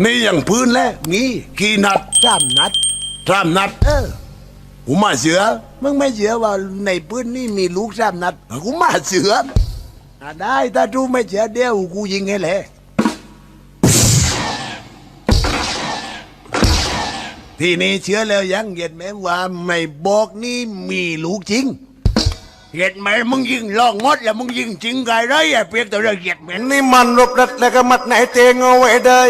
นี่อย่างพื้นแล้วนี่กี่นัดสามนัดสามนัด เออกูมาเสือมึงไม่เชื่อว่าในปืนนี่มีลูกสามนัดกูมาเสืออะได้ถ้าทูไม่เชื่อเดี๋ยวกูยิงให้แหละทีนี้เชื่อแล้วยังเห็นไหมว่าไม่บอกนี่มีลูกจริงเห็นไหมมึงยิงลองงดแล้วมึงยิงจริงไงไรไอ้เปียกตัวเรื่องเหยียดเหม็นนี่มันรบรัดแล้วก็มัดไหนเตงเอาไว้ได้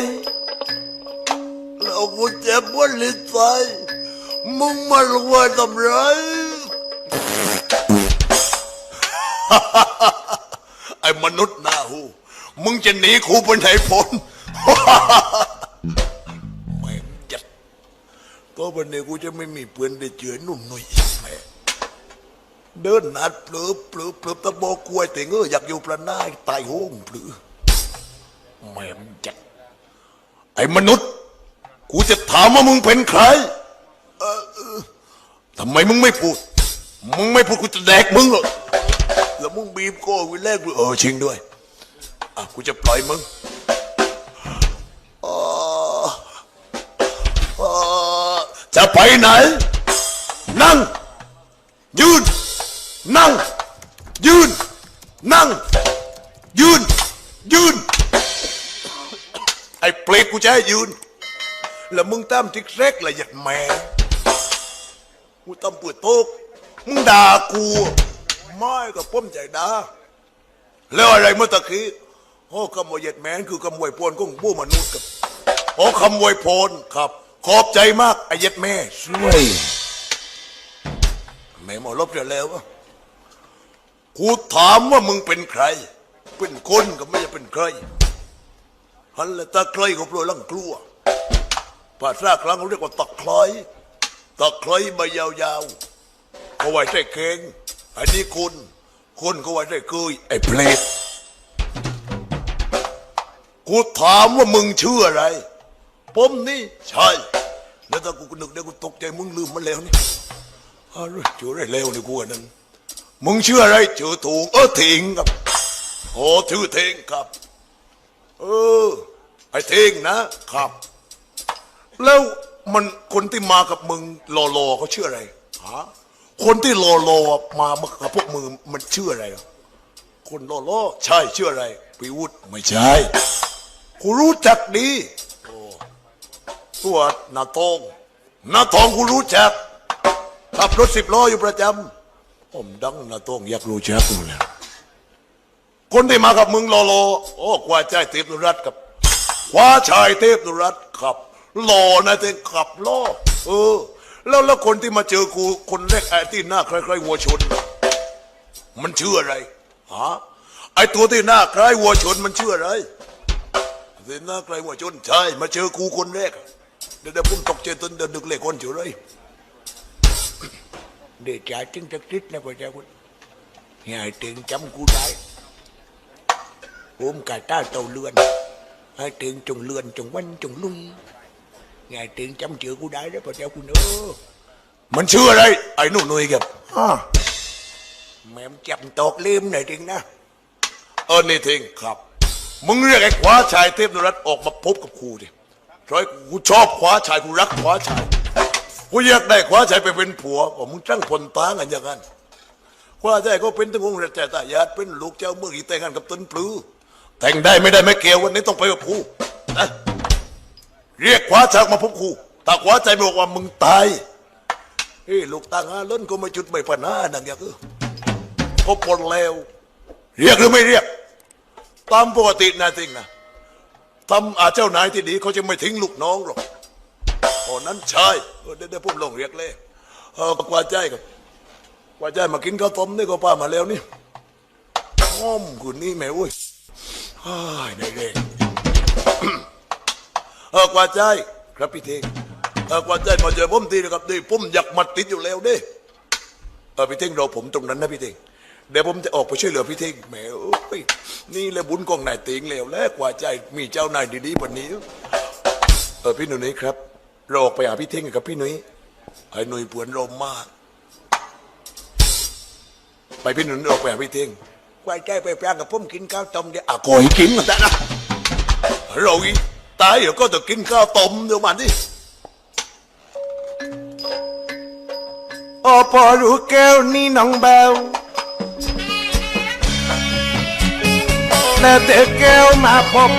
กูเจ็บปวดลิ้นใจมึงมาลงมาทำไรไอ้มนุษย์หน้าหู มึงจะหนีกูไปไหนพ้นไม่งจัดก็วันนี้กูจะไม่มีเพื่อนได้เจอหนุ่มหนุ่ยอีกแม่เดินนัดเปลือเปลือเปลือตะโบกล้วยแต่เงออยากอยู่ประนายตายโหงเปลือแม่จัดไอ้มนุษย์ กูจะถามว่ามึงเป็นใครทำไมมึงไม่พูด มึงไม่พูดกูจะแดกมึงเหรอแล้วมึงบีบโก้กูแรกกูเออชิงด้วยอะกูจะปล่อยมึงจะไปไหน นั่ง ยืน นั่ง ยืน นั่ง ยืน ยืน ไอ้เปรตกูจะให้ยืน แล้วมึงตามทิกเซ็กละหยัดแม่กูตามปิดโต๊ะมึงด่ากูไม่กับป้มใจด่าแล้วอะไรเมื่อตะกี้โอ้คำว่าเหยัดแมนคือคำวยพรของผู้มนุษย์กับโอ้คำวยพรครับ ขอบใจมากไอ้เหยัดแม่ช่วยแม่หมอลบเดี๋ยวแล้วะกูถามว่ามึงเป็นใคร เป็นคนก็ไม่ใช่เป็นใครฮันละตะไคร้ก็ปลวยลังกลัว ภาษาครั้งเขาเรียกว่าตะไคร้ตะไคร้ใบยาวๆเขาไว้ใส่เข่งอันนี้คุณคุณเขาไว้ใส่เกยไอ้เพลทกูถามว่ามึงชื่ออะไรผมนี่ใช่แล้วถ้ากูนึกได้กูตกใจมึงลืมมันแล้วนี่อะไรชื่ออะไรแล้วนี่กูอันนั้นมึงชื่ออะไรชื่อถูกเออถิงครับโอ้ชื่อเทงครับ เออไอ้เท่งนะครับ แล้วมันคนที่มากับมึงรอรอเขาชื่ออะไรฮะคนที่รอรอๆมากับพวกมึงมันชื่ออะไร คนรอรอใช่ชื่ออะไรพิวุฒไม่ใช่กูรู้จักดีโอ้ตัวนาทองนาทองกูรู้จักขับรถสิบล้ออยู่ประจำผมดังนาทองอยากรู้จักมึงแล้วคนที่มากับมึงรอรอโอ้กว่าใจเทพนุรัตกับกว่าชายเทพนุรัตน์ขับ รอนะเทขับล้อเออ แล้วแล้วคนที่มาเจอกูคนแรกไอ้ที่หน้าคล้ายๆวัวชน มันชื่ออะไรฮะไอ้ตัวที่หน้าคล้ายวัวชนมันชื่ออะไรที่หน้าคล้ายวัวชนใช่ มาเจอกูคนแรกเดี๋ยวเดี๋ยวผมตกใจตนเดินดึกเลยคนเฉยเลยเดี๋ยวจ่ายจึงจะคิดนะพ่อเจ้าคุณใหญ่ถึงจำกูได้ ôm cả ta tàu lươn hai tiền trùng lươn trùng quanh trùng lung ngày tiền trăm triệu của đái đó bà treo của nữa mình chưa đây ấy nụ nuôi kìa à. mẹ em chậm tột liêm này tiền đó เออนี่ทิงครับมึงเรียกไอ้ขวาชายเทพนรัตน์ออกมาพบกับครูดิร้อยกูชอบขวาชายกูรักขวาชายกูอยากได้ขวาชายไปเป็นผัวว่ามึงจ้างคนตางกันอย่างนั้นขวาชายก็เป็นตั้งองค์ราชตายาตเป็นลูกเจ้าเมืองอีแต่งงานกับต้นปลือแต่งได้ไม่ได้ไม่เกี่ยววันนี้ต้องไปกับครูนะ เรียกขวาชายมาพบครูถ้าขวาใจบอกว่ามึงตายเฮ้ยลูกตางหาล้นก็ไม่จุดไม่ปัญหาดังอย่างเออพบหมดแล้ว เรียกหรือไม่เรียก ตามปกตินะจริงนะทำอาเจ้านายที่ดีเขาจะไม่ทิ้งลูกน้องหรอกโอ้นั้นใช่เดี๋ยวเดี๋ยวผมลงเรียกเลยเออกว่าใจกับกว่าใจมากินข้าวต้มนี่ก็ป้ามาแล้วนี่ง้อมคุณนี่แม่เว้ยอ้ายได้เลย เออกว่าใจครับพี่เทงเออกว่าใจมาเจอผมทีนะครับดิผมอยากมัดติดอยู่แล้วเด้เออพี่เทงรอผมตรงนั้นนะพี่เทงเดี๋ยวผมจะออกไปช่วยเหลือพี่เทงแหมโอ้ยนี่แหละบุญกองนายติงแล้วแล้วกว่าใจมีเจ้านายดีๆวันนี้ เออพี่หนุ่ยครับ เราออกไปหาพี่เท่งกับพี่หนุ่ยไอ้หนุ่ยปวนลมมาก ไปพี่หนุ่ยออกไปหาพี่เท่งกว่าใจไปแปลงกับผมกินข้าวต้มเดี๋ยวอะกอยกินกันนะเราอี ตายเดี๋ยวก็จะกินข้าวต้มเดี๋ยวมันดิโอพอรู้แก้วนี่น้องเบลแล้วเธอแก้วมาพบ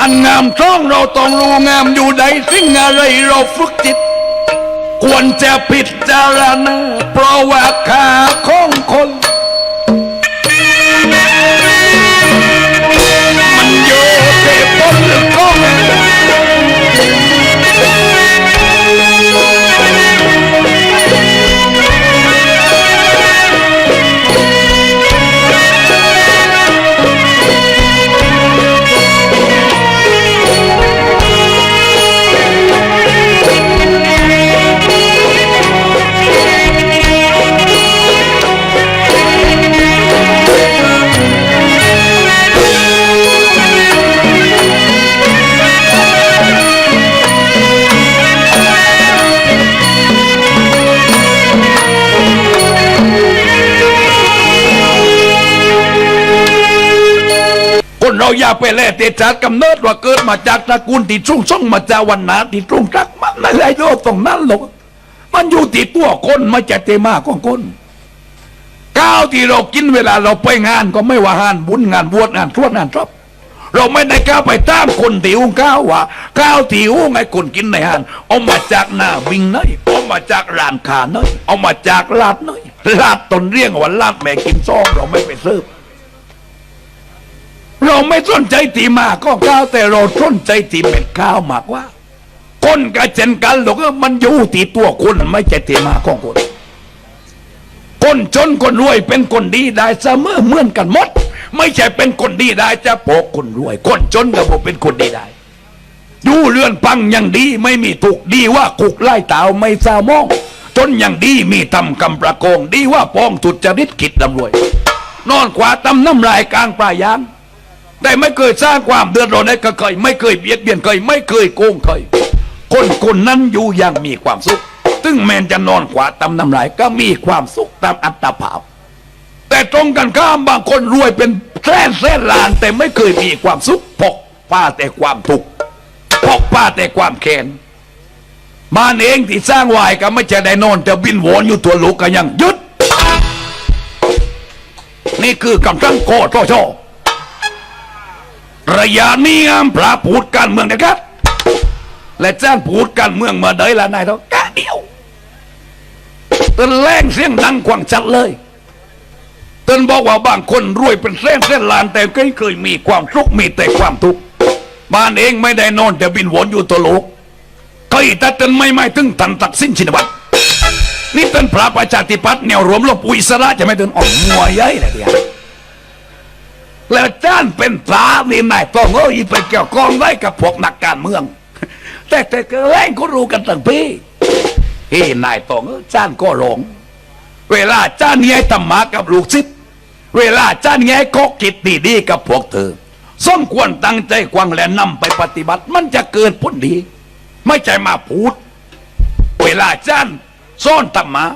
อันงามช่องเราต้องรู้งามอยู่ใดสิ่งอะไรเราฝึกจิต ควรจะพิดจารณาเพราะว่าขาของคน ที่ผ อย่าไปแล่เตชาติกำเนิดว่าเกิดมาจากตระกูลที่ชุ่งช่องมาจากวันนาที่ตรงรักมันอะไรโลกตรงนั้นหรอกมันอยู่ที่ตัวคนไม่ใช่เตมาของคนก้าวที่เรากินเวลาเราไปงานก็ไม่ว่าหานบุญงานบวชงานทวดงานชอบเราไม่ได้ก้าวไปตามคนที่อุ้งก้าวว่าก้าวที่อุ้งไอ้คนกินในหานเอามาจากหน้าบิงเนยเอามาจากร้านค้าเนยเอามาจากลาดเนยลาดตนเรียงว่าลาดแม่กินซองเราไม่ไปซื้อ เราไม่สนใจตีมาก็ข้าวแต่เราสนใจตีเม็ดข้าวมากว่า คนก็เช่นกันหรอกมันอยู่ที่ตัวคนไม่ใช่ตีมาของคนคนจนคนรวยเป็นคนดีได้เสมอเหมือนกันหมด ไม่ใช่เป็นคนดีได้จะโปกคนรวย คนจนก็บอกเป็นคนดีได้อยู่เรือนปังอย่างดีไม่มีถูกดีว่าคุกไล่เต่าไม่ซามอง จนอย่างดีมีทำกำประโกง ดีว่าปองทุจริตกิจลำรวย นอนขวาตำน้ำลายกลางปลายยาง แต่ไม่เคยสร้างความเดือดร้อนให้กับใครไม่เคยเบียดเบียนใครไม่เคยโกงใครคนคนนั้นอยู่อย่างมีความสุขซึ่งแมนจะนอนขวาตำน้ำลายก็มีความสุขตามอัตภาพ แต่ตรงกันข้ามบางคนรวยเป็นแสนแสนล้านแต่ไม่เคยมีความสุขพกป้าแต่ความทุกข์พกป้าแต่ความแค้นบ้านเองที่สร้างไว้ก็ไม่จะได้นอนจะบินวนอยู่ตัวลูกก็ยังยุดนี่คือกำลังโกโตโช ระยะนี้งามพระพูดการเมืองนะครับและจ้างพูดการเมืองมาได้ละนายเท่ากะเดียวเตือนแรงเสียงดังกว่างจัดเลยเตือนบอกว่าบางคนรวยเป็นเส้นเส้นล้านแต่ก็เคยมีความทุกข์มีแต่ความทุกข์บ้านเองไม่ได้นอนแต่บินวนอยู่ตัวโลกเคยแต่เตือนไม่ไม่ถึงทันตักสิ้นชินวัตรนี่เป็นพระประชาธิปัตย์แนวรวมลบปุยสระจะไม่เตือนอ่อนมัวย้ยเลยเดียว แล้วจ้านเป็นพระนี่นายต้องเอ้ยไปเกี่ยวข้องไว้กับพวกนักการเมือง แต่แต่แรงก็รู้กันตั้งพี่เฮ้นายต้องเอ้ยจ้านก็หลง เวลาจ้านแง่ธรรมะกับลูกศิษย์เวลาจ้านแง่ก็คิดดีๆกับพวกเธอสมควรตั้งใจกวางและนำไปปฏิบัติ มันจะเกิดผลดี ไม่ใช่มาพูด เวลาจ้านซ่อนธรรมะ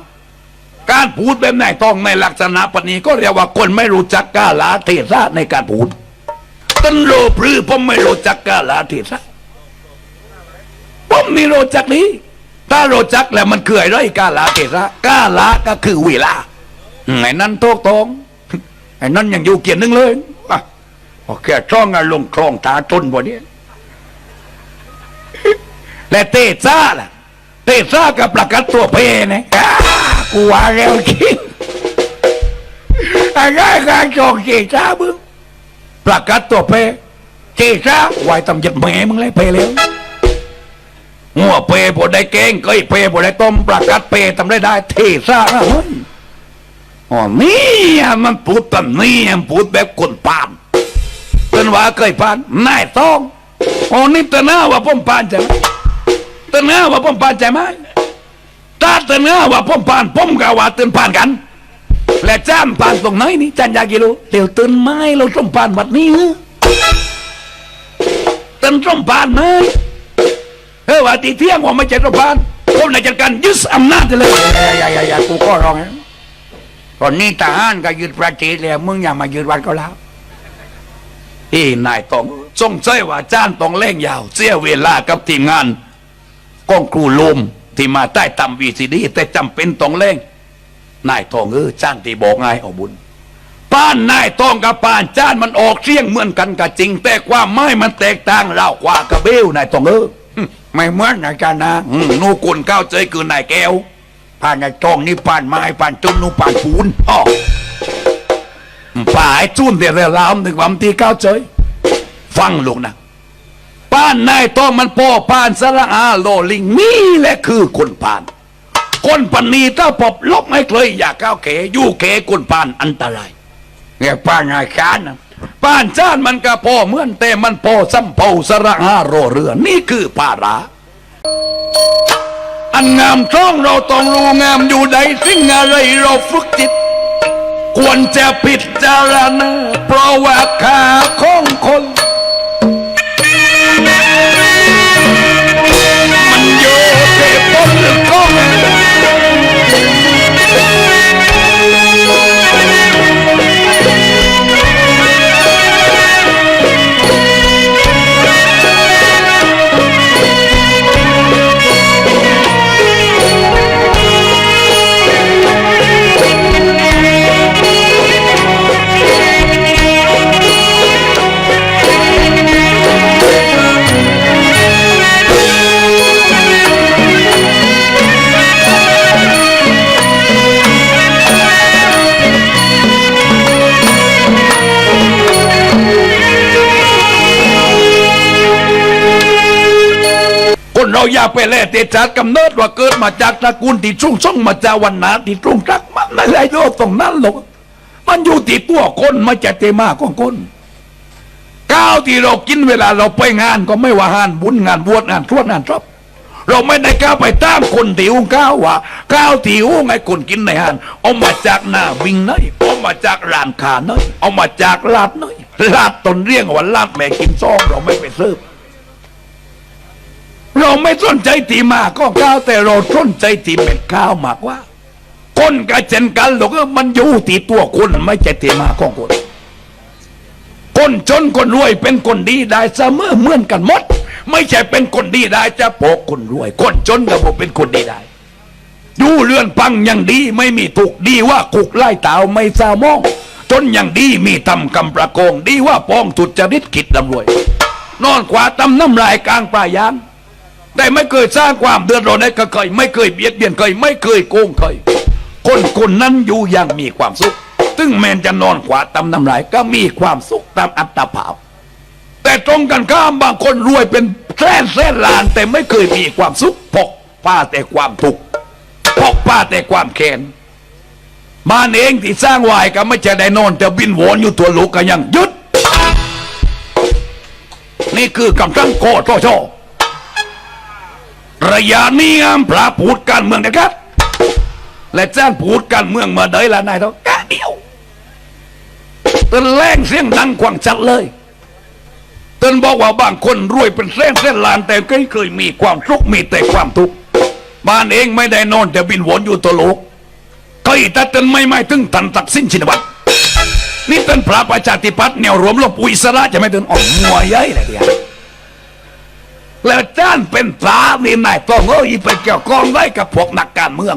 การพูดแบบไหนต้องในลักษณะปนี้ก็เรียกว่าคนไม่รู้จักกาลาเทศะในการพูดตันโลพรือผมไม่รู้จักกาลาเทศะผมนี่รู้จักนี้ ถ้ารู้จักแล้วมันคืออะไรกาลาเทศะกาลาก็คือเวลาไอ้นั่นโตกตรงไอ้นั่นยังอยู่เกียรนึงเลยโอเคช่องอารมณ์คลองตาจนบ่เนี้ยและเตซ่าล่ะเตซ่ากับประกันตัวเพนะ กูว่าแล้วจริงอะไรการจองเจซ่ามึงประกันตัวเพเจซ่าไว้ตำยัดแม่มึงเลยเพแล้วหัวเพบ่ได้เก่งเก้ยเพบ่ได้ต้มประกัดเพทำได้ได้เทซ่านะเฮ้ยอ๋อนี่อะมันพูดแบบนี้อะพูดแบบคนปานเป็นว่าเคยปานนายต้องอ๋อนี่แต่หน้าว่าผมปานใช่ไหมตือนเนื้อว่าผมผ่านใจไหม ถ้าเตือนเนื้อว่าผมผ่านผมก็ว่าเตือนผ่านกัน และจ้ามผ่านตรงไหนนี่จันยากิโลเดี๋ยวเตือนไม้เราต้องผ่านวัดนี้เหรอเตือนต้องผ่านไหมเออว่าตีเที่ยงว่าไม่ใช่ต้องผ่านผมในจัดการยึดอำนาจเลยอย่าอย่าอย่ากูก็ร้องนะตอนนี้ทหารก็ยึดประเทศแล้วมึงอย่ามายึดวัดก็แล้วเอ้นายต้องจงใจว่าจ้านต้องเล่งยาว เสียเวลากับทีมงานกองครูลม ที่มาใต้ตำวีซีดีแต่จำเป็นต้องเล่งนายทองเออจ้านที่บอกไงเอาบุญป้านนายทองกับป้านจ้านมันออกเสียงเหมือนกันก็จริง แต่ความไม่มันแตกต่างเรากว่ากระเบลนายทองเออหึไม่เหมือนอาจารย์นะอืมนูกุลก้าวใจคือนายแก้วป้านนายทองนี่ป้านไม้ป้านตุ้นนูป้านปูนอ้อป่าไอ้จุนเดี๋ยวเราล้ำถึงความที่ก้าวใจฟังลูกนะ ป้านนายต้องมันพ่อป้านสระอาโลลิงนี่แหละคือคนพาน คนปันนีถ้าปบลบไม่เคยอยากก้าวเขอยู่เขคนพานอันตรายเนี่ยป้านนายขานนะป้านจ้านมันก็พ่อเหมือนแต่มันพ่อซ้ำเผาสระอาโรเรือ นี่คือปาราอันงามช่องเราต้องรู้งามอยู่ใดสิ่งอะไรเราฝึกจิต ควรจะพิดจารณาเพราะว่าขาของคน ไปแล่เตจัดกำเนิดว่าเกิดมาจากตระกูลที่ชุ่งช่องมาจากวันนาที่ตรงรักมันไม่ได้โลกตรงนั้นหรอกมันอยู่ที่ตัวคนไม่ใช่เตมาของคนก้าวที่เรากินเวลาเราไปงานก็ไม่ว่าหานบุญงานบวชงานทวดงานชอบเราไม่ได้ก้าวไปตามคนที่อุ้งก้าวว่าก้าวที่อุ้งไอ้คนกินในหานเอามาจากหน้าวิ่งน้อยเอามาจากร้านค้าน้อยเอามาจากลาดน้อยลาดตนเรียกว่าลาดแม่กินซองเราไม่ไปซื้อ เราไม่สนใจตีมาก็ข้าวแต่เราสนใจตีเม็ดข้าวมากว่าคนก็เช่นกันหรอกมันอยู่ที่ตัวคนไม่ใช่ตีมาของคนคนจนคนรวยเป็นคนดีได้เสมอเหมือนกันหมด ไม่ใช่เป็นคนดีได้จะโปกคนรวย คนจนก็บอกเป็นคนดีได้อยู่เรือนปังอย่างดีไม่มีถูกดีว่าคุกไล่ต่าไม่ซามอง จนอย่างดีมีทำกำประโกง ดีว่าปองทุจริตกิจลำรวย นอนขวาตำน้ำลายกลางปลายยาง แต่ไม่เคยสร้างความเดือดร้อนให้กับใครไม่เคยเบียดเบียนใครไม่เคยโกงใครคนคนนั้นอยู่อย่างมีความสุขซึ่งแมนจะนอนขวาตำน้ำลายก็มีความสุขตามอัตภาพ แต่ตรงกันข้ามบางคนรวยเป็นแสนแสนล้านแต่ไม่เคยมีความสุขพกป้าแต่ความทุกข์พกป้าแต่ความแค้นบ้านเองที่สร้างไว้ก็ไม่จะได้นอนจะบินวนอยู่ตัวลูกก็ยังยุดนี่คือกำลังโคตรโช ระยะนี้งามพระพูดการเมืองนะครับและจ้านพูดการเมืองมาได้ละนายต้องกะเดียวตนแรงเสียงดังกว่างจัดเลยตนบอกว่าบางคนรวยเป็นเส้นเส้นล้านแต่ก็เคยมีความทุกข์มีแต่ความทุกข์บ้านเองไม่ได้นอนแต่บินวนอยู่ตัวโลกเคยแต่ตนไม่ไม่ถึงทันตักสิ้นชินวัตรนี่ตนพระประชาธิปัตย์แนวรวมลบปุยสระจะไม่เตือนออกมัวย้ยเลยเดียว แล้วจ้านเป็นพระนี่นายต้องเอ้ยไปเกี่ยวข้องไว้กับพวกนักการเมือง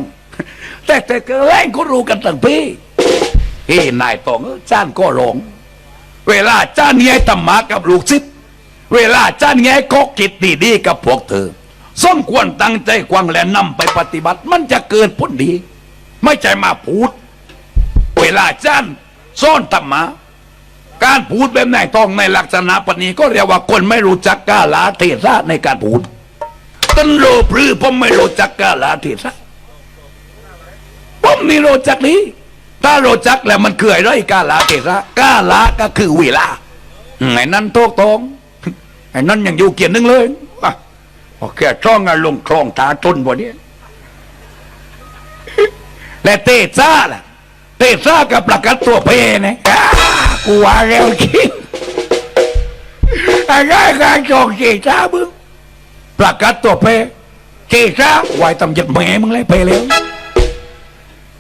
แต่แต่ก็แรงก็รู้กันตั้งพี่เฮ้นายต้องเอ้ยจ้านก็หลง เวลาจ้านแง่ธรรมะกับลูกศิษย์เวลาจ้านแง่ก็คิดดีๆกับพวกเธอสมควรตั้งใจกวางและนำไปปฏิบัติ มันจะเกิดผลดี ไม่ใช่มาพูด เวลาจ้านซ่อนธรรมะ การพูดแบบไหนต้องในลักษณะปนี้ก็เรียกว่าคนไม่รู้จักกาลาเทศะในการพูดตันโลพรือผมไม่รู้จักกาลาเทศะผมนี่รู้จักนี้ ถ้ารู้จักแล้วมันคืออะไรกาลาเทศะกาลาก็คือเวลาไอ้นั่นโตกตรงไอ้นั่นยังอยู่เกียรนึงเลยโอเคช่องลงคลองตาจนบ่เนี้และเตซ่าล่ะเตซ่ากับประกันตัวเพนะ กูว่าแล้วจริงอะไรการจองเจซ่ามึงประกันตัวเพเจซ่าไว้ตำหยัดแม่มึงเลยเพแล้ว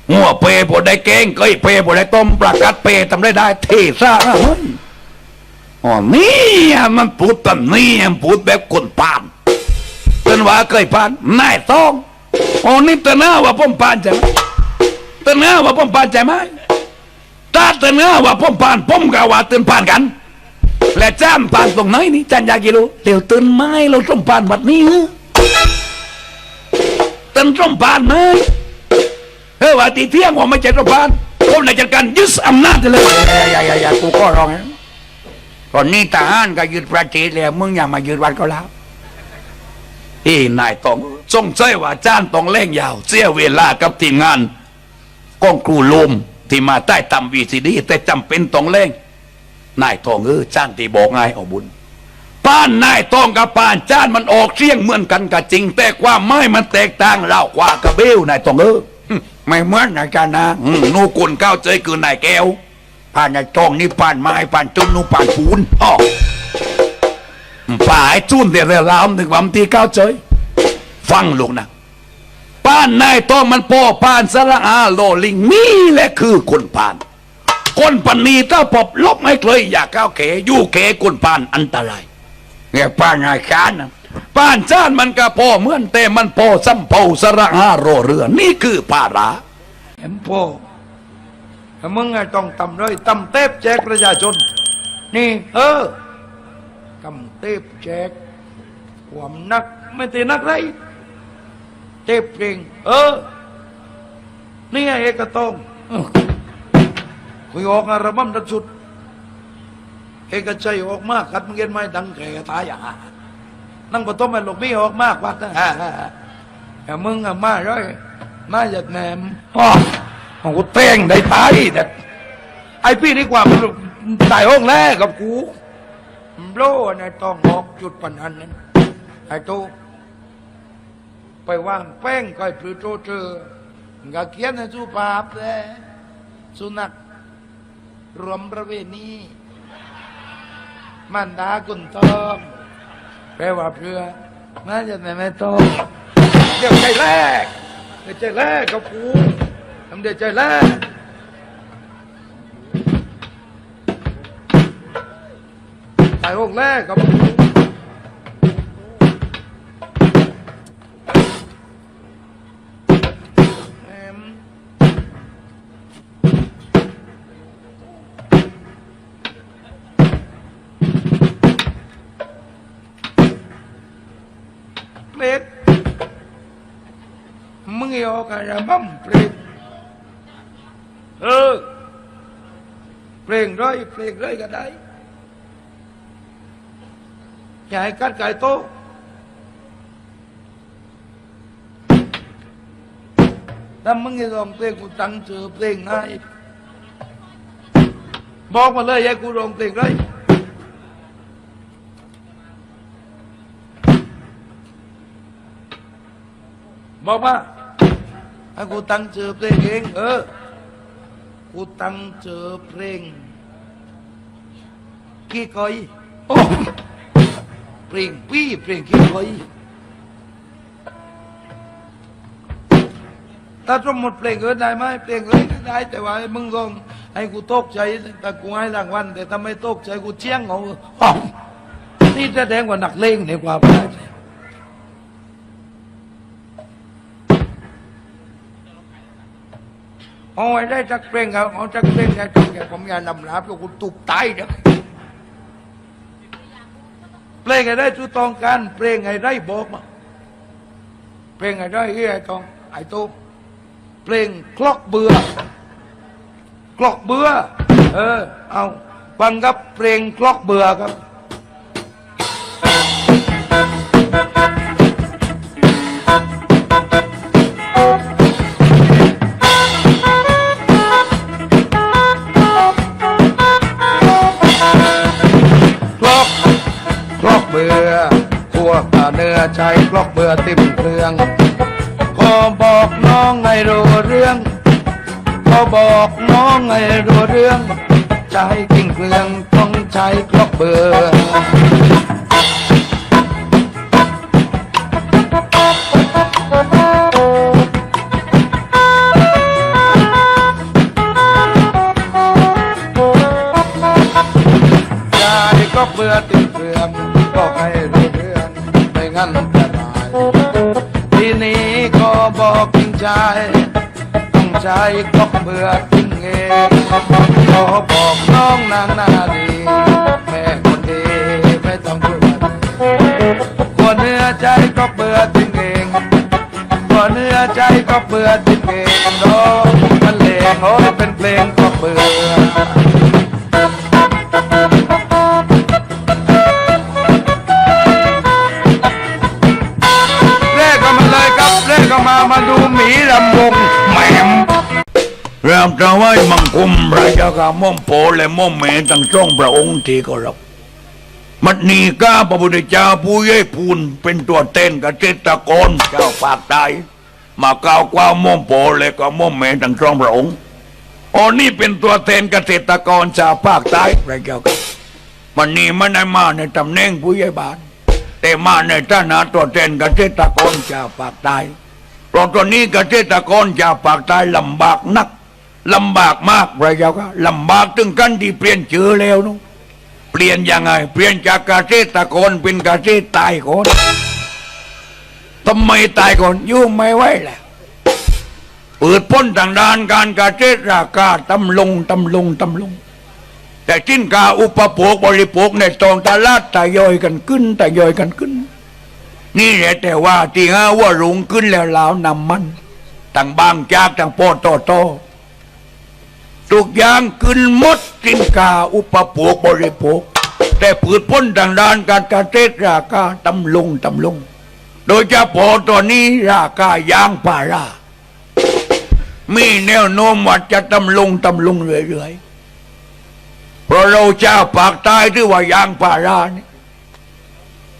หัวเพบได้เก่งเก้ยเพบได้ต้มประกัดเพทำได้ได้เทซ่าเฮ้ยอ๋อนี่อะมันพูดตอนนี้มันพูดแบบคนปานเป็นว่าเคยปานนายต้องอ๋อนี่ตือนหน้าว่าผมปานใช่ไหมเตือนหน้าว่าผมปานใช่ไหม ถ้าเตือนหน้าว่าผมปานผมก็ว่าเตือนปานกัน และจ้ามปานตรงไหนนี่จันอยากกิรู้เดี๋ยวเตือนไม้เราส้มปานวัดนี้เหรอเตือนส้มปานไหมเออว่าตีเที่ยงว่าไม่ใช่ส้มปานผมในจัดการยึดอำนาจเลยอย่าอย่าอย่ากูก็ร้องนะตอนนี้ทหารก็ยึดประเทศแล้วมึงอย่ามายึดวัดก็แล้วอีนายต้องสงสัยว่าจ้านต้องเล่งยาว เสียเวลากับทีมงานกองครูลม ที่มาใต้ตำวีซีดีแต่จำเป็นต้องเล่งนายทองเออจ้านที่บอกไงเอาบุญป้านนายทองกับป้านจ้านมันออกเสียงเหมือนกันก็จริง แต่ความไม่มันแตกต่างเรากว่ากระเบลนายทองเออหึไม่เหมือนนายจานนะอืมนูกุลก้าวใจคือนายแก้วผ่านในทองนี่ผ่านไม้ผ่านตุ้นนูผ่านปูนอ๋อป่าไอ้จุนเดี๋ยวเราล้ำถึงความที่เข้าใจฟังลูกนะ ป้านนายต้องมันพ่อป้านสระอาโลลิงมีแหละคือคนผ่าน คนปันนีถ้าปบลบไม่เคยอยากก้าวเขอยู่เขคนผ่านอันตรายเนี่ยป้านนายขานนะป้านจ้านมันก็พ่อเหมือนแต่มันพ่อซ้ำเป่าสระอาโรเรือ นี่คือป่าราเห็นพ่อมึงไงต้องตำเลยตำเทปแจกประชาชน นี่ เออตำเทปแจกความนักไม่ตีนักไร เทปเพลงเออนี่ไงเอกตองเออคุยออกอัลบั้มดัดสุด เอกชัยออกมากกัดมึงเห็นไหมดังแก่ตายอะนั่งปฐมไอ้หลวงพี่ออกมากวัดนะฮ่าฮ่าฮ่าแต่มึงอะมาร้อยมาจากแหนมอ๋อของกูเต้งได้ตายแต่ไอพี่ดีกว่ามันตายห้องแรกกับกูโลนายต้องออกจุดปัญหานั้นไอ้โต ไปว่างแป้งก็ไอ้พลือโตเจอกะเขียนในสุภาพเลยสุนัขรวมประเวณีมันดากุนทองแปลว่าเพื่อน่าจะไหนไม่ต้องเดี๋ยวใจแรกเดี๋ยวใจแรกกับกูทำเดี๋ยวใจแรก tại hôm lẽ gặp em Plết มึง yêu cả ra bấm plết Ừ Plết rồi, plết rồi cả đấy อย่าให้กัดไก่โตะถ้ามึงจะร้องเพลงกูตั้งเจอเพลงง่ายบอกมาเลยให้กูร้องเพลงเลย บอกมาให้กูตั้งเจอเพลงเอง เออ กูตั้งเจอเพลงกี่ก้อยโอ้เพลงปี้เพลงขี้คอยถ้าสมมติเพลงเออได้ไหมเพลงเลยได้ แต่ว่าให้มึงลองให้กูตกใจแต่กูให้รางวัลแต่ถ้าไม่ตกใจกูเชี่ยงเอาอ้าวนี่แสดงว่าหนักเลงในกว่าไป เอาไว้ได้จักเพลงครับเอาจักเพลงได้จักแกผมอย่านำลาบแล้วกูตุบตายเด้อเพลงไงได้ทุตองการเพลงไงได้บอกมาเพลงไงได้เฮียไอ้ตองไอ้ตุ๊เพลงคลอกเบื่อคลอกเบื่อเออเอาฟังครับเพลงคลอกเบื่อครับ ติ่มเครื่องขอบอกน้องให้รู้เรื่องขอบอกน้องให้รู้เรื่องใช้กิ่งเครื่องต้องใจคลอกเบื่อ ใจต้องใจก็เบื่อทิ้งเองขอบอกน้องนางนาดีแม่คนดีไม่ต้องกลัวกลัวเนื้อใจก็เบื่อทิ้งเองกลัวเนื้อใจก็เบื่อทิ้ง เริ่มจะไว้มังคุมพระเจ้าข้าม่อมโปและม่อมเมตั้งช่องพระองค์ที่เคารพมัดนีก้าพระพุทธเจ้าผู้เย่พูนเป็นตัวเต้นกับเจตกรเจ้าปากใต้มาก้าวกว้าวม่อมโปและก็ม่อมเมตั้งช่องพระองค์อ๋อนี่เป็นตัวแทนเกษตรกรชาวภาคใต้พระเจ้าค่ะมันนี่ไม่ได้มาในตำแหน่งผู้ใหญ่บ้านแต่มาในฐานะตัวแทนเกษตรกรชาวภาคใต้เพราะตอนนี้เกษตรกรชาวภาคใต้ลำบากนัก ลำบากมากพระเจ้าค่ะลำบากถึงกันที่เปลี่ยนชื่อแล้วนุเปลี่ยนยังไง เปลี่ยนจากเกษตรกรเป็นเกษตรตายก่อนทำไมตายก่อนอยู่ไม่ไหวแล้วเปิดพ้นทางด้านการเกษตรราคาตำลงตำลงตำลง แต่สินค้าอุปโภคบริโภคในตองตลาดทยอยกันขึ้นทยอยกันขึ้น นี่แหละแต่ว่าที่ห้าว่ารุงขึ้นแล้วลาวนำมันต่างบางจากต่างโปโตโต ทุกอย่างขึ้นหมดสินค้าอุปโภคบริโภค แต่ผืดพ้นทางด้านการเกษตรราคาตำลงตำลง โดยเฉพาะตัวนี้ราคายางพารามีแนวโน้มว่าจะตำลงตำลงเรื่อยๆเพราะเราเจ้าปากใต้ที่ว่ายางพารานี่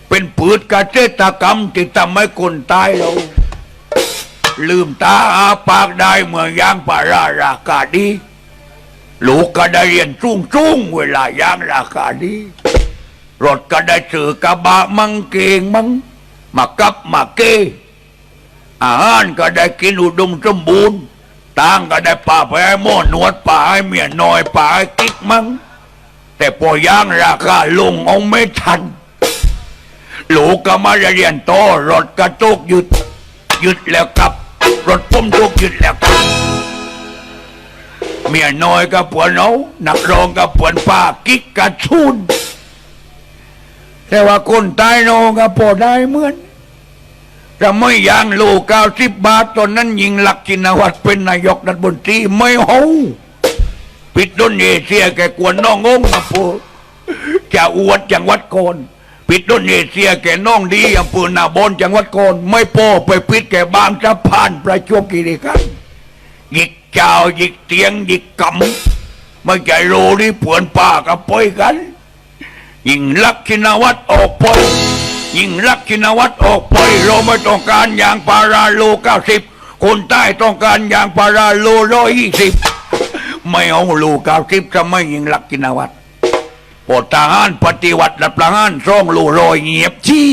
เป็นปืดเกษตรกรรมที่ทำให้คนตายเรา ลืมตาอาปากได้เมื่อยางพาราราคาดี ลูกก็ได้เรียนจุ้งจุ้งๆเวลายางราคาดี รถก็ได้ซื้อกระบะมังเกงมังมากับมาเกอาหารก็ได้กินอุดมสมบูรณ์ต่างก็ได้ป่าไปให้หม้อนวดป่าให้เมียน้อยป่าให้กิ๊กมังแต่พอย่างราคาลงเอาไม่ทันลูกก็มาเรียนโตรถกระตุกหยุดหยุดแล้วกลับ รถปุ่มตุกหยุดแล้วกลับ เมียน้อยก็ปวนเอานักร้องก็ปวนป้ากิ๊กกระชุนแต่ว่าคนตายโนก็พอได้เหมือนจะไม่ยางลูกเก้าสิบบาทตอนนั้นยิงหลักจินวัตรเป็นนายกรัฐมนตรีไม่เฮาปิดดนเอเชียแกกวนน้องงงมาปูจะอวดจังหวัดโกนปิดดนเอเชียแกน้องดีอำเภอนาบนจังหวัดโกนไม่โป้ไปปิดแกบางสะพานประจวบคีรีขันธ์หยิก เจ้าหยิกเตียงหยิกกำไม่ใจโรนี่เปือนป่ากับปอยกัน ยิ่งลักชินวัตรออกไปยิ่งลักชินวัตรออกไปเราไม่ต้องการอย่างพาราโลเก้าสิบคนใต้ต้องการอย่างพาราโลร้อยยี่สิบไม่เอาโลเก้าสิบจะไม่ยิ่งลักชินวัตรปดทหารปฏิวัติและประหารซ่องโลรอยเงียบชี้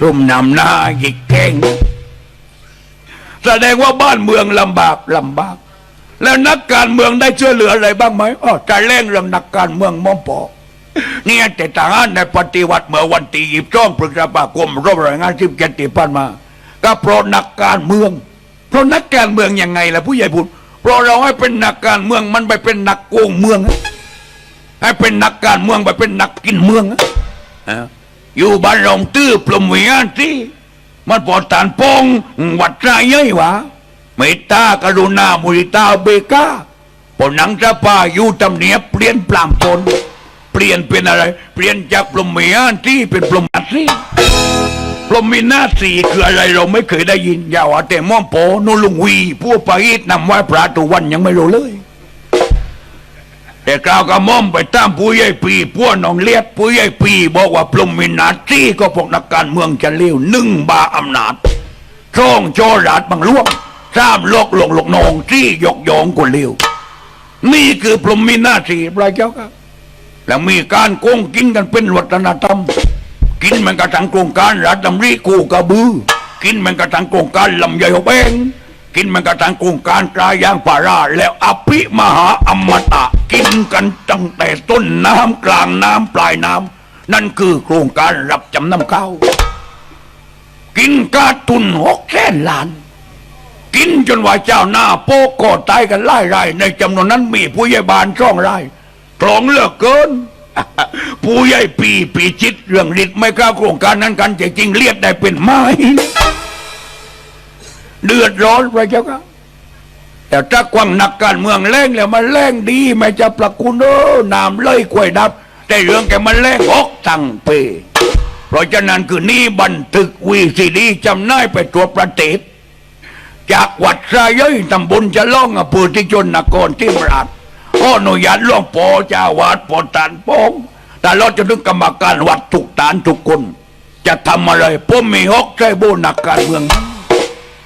รุ่มนำหน้าหยิกแข้ง แสดงว่าบ้านเมืองลำบากลำบาก แล้วนักการเมืองได้ช่วยเหลืออะไรบ้างไหมอ๋อจะเร่งเรื่องนักการเมืองมอมปอเนี่ยแต่ทหารในปฏิวัติเมื่อวันที่ยีบจ้องพฤษภาคมรบรายงานสิบเจ็ดที่ผ่านมา ก็เพราะนักการเมือง เพราะนักการเมืองยังไงล่ะผู้ใหญ่พูดเพราะเราให้เป็นนักการเมืองมันไปเป็นนักโกงเมือง ให้เป็นนักการเมืองไปเป็นนักกินเมืองอะอยู่บ้านรองตื้อปลมวิญญาณที่ มันปอดตานป้งวัดใจเย้ยวะเมตตากรุณามุริตาเบกาปนังจะปาอยู่ตำเนียเปลี่ยนปลามตนเปลี่ยนเป็นอะไร เปลี่ยนจากปลมเมียนที่เป็นปลมนัดซี่ปลมมีหน้าสีคืออะไรเราไม่เคยได้ยินอย่าว่าแต่ม่อมโปนุลุงวีพวกปาอีดนำไหว้พระตุวันยังไม่รู้เลย แต่กล่าวกับม่อมไปตามผู้ใหญ่ปีพวกน้องเลียดผู้ใหญ่ปีบอกว่าปลุมมินาที่ก็พวกนักการเมืองจะเลี้ยวหนึ่งบาอำนาจช่องโจราดบังล่วงสามโลกหลงหลกนองที่ยกยองคนเลี้ยวนี่คือปลุมมินาทีพระเจ้าครับแล้วมีการโกงกินกันเป็นวัฒนธรรม กินมันกระทังโครงการรัฐดำริกูกระบือ กินมันกระทังโครงการลำไยหกแบงกินมันกระทังโครงการกลายยางพาราแล้วอภิมหาอมตะ กินกันตั้งแต่ต้นน้ำกลางน้ำปลายน้ำนั่นคือโครงการรับจำนำข้าวกินกาตุนหกแสนล้าน กินจนว่าเจ้าหน้าโป๊กก็ตายกันไล่ไร่ในจำนวนนั้นมีผู้ใหญ่บานช่องไร่กลองเหลือกเกิน ผู้ใหญ่ปีปีจิตเรื่องฤทธิ์ไม่กล้าโครงการนั้นกันจริงเรียกได้เป็นไม้เดือดร้อนไปเจ้าค่ะ แต่ถ้ากวางนักการเมืองแรงแล้วมันแรงดีไม่จะประคุณเออนามเลยกล้วยดับ แต่เรื่องแกมันแรงออกตั้งเปเพราะฉะนั้นคือนี่บันทึกวีซีดีจำหน่ายไปตัวประเทศจากวัดสายเย้ยตำบลจะล่องอำเภอที่ชนนครที่มราชขออนุญาตล่วงปอจาวาดปอตานโป้งแต่เราจะถึงกรรมการวัดทุกฐานทุกคน จะทำอะไรผมมีฮอกใจโบนักการเมือง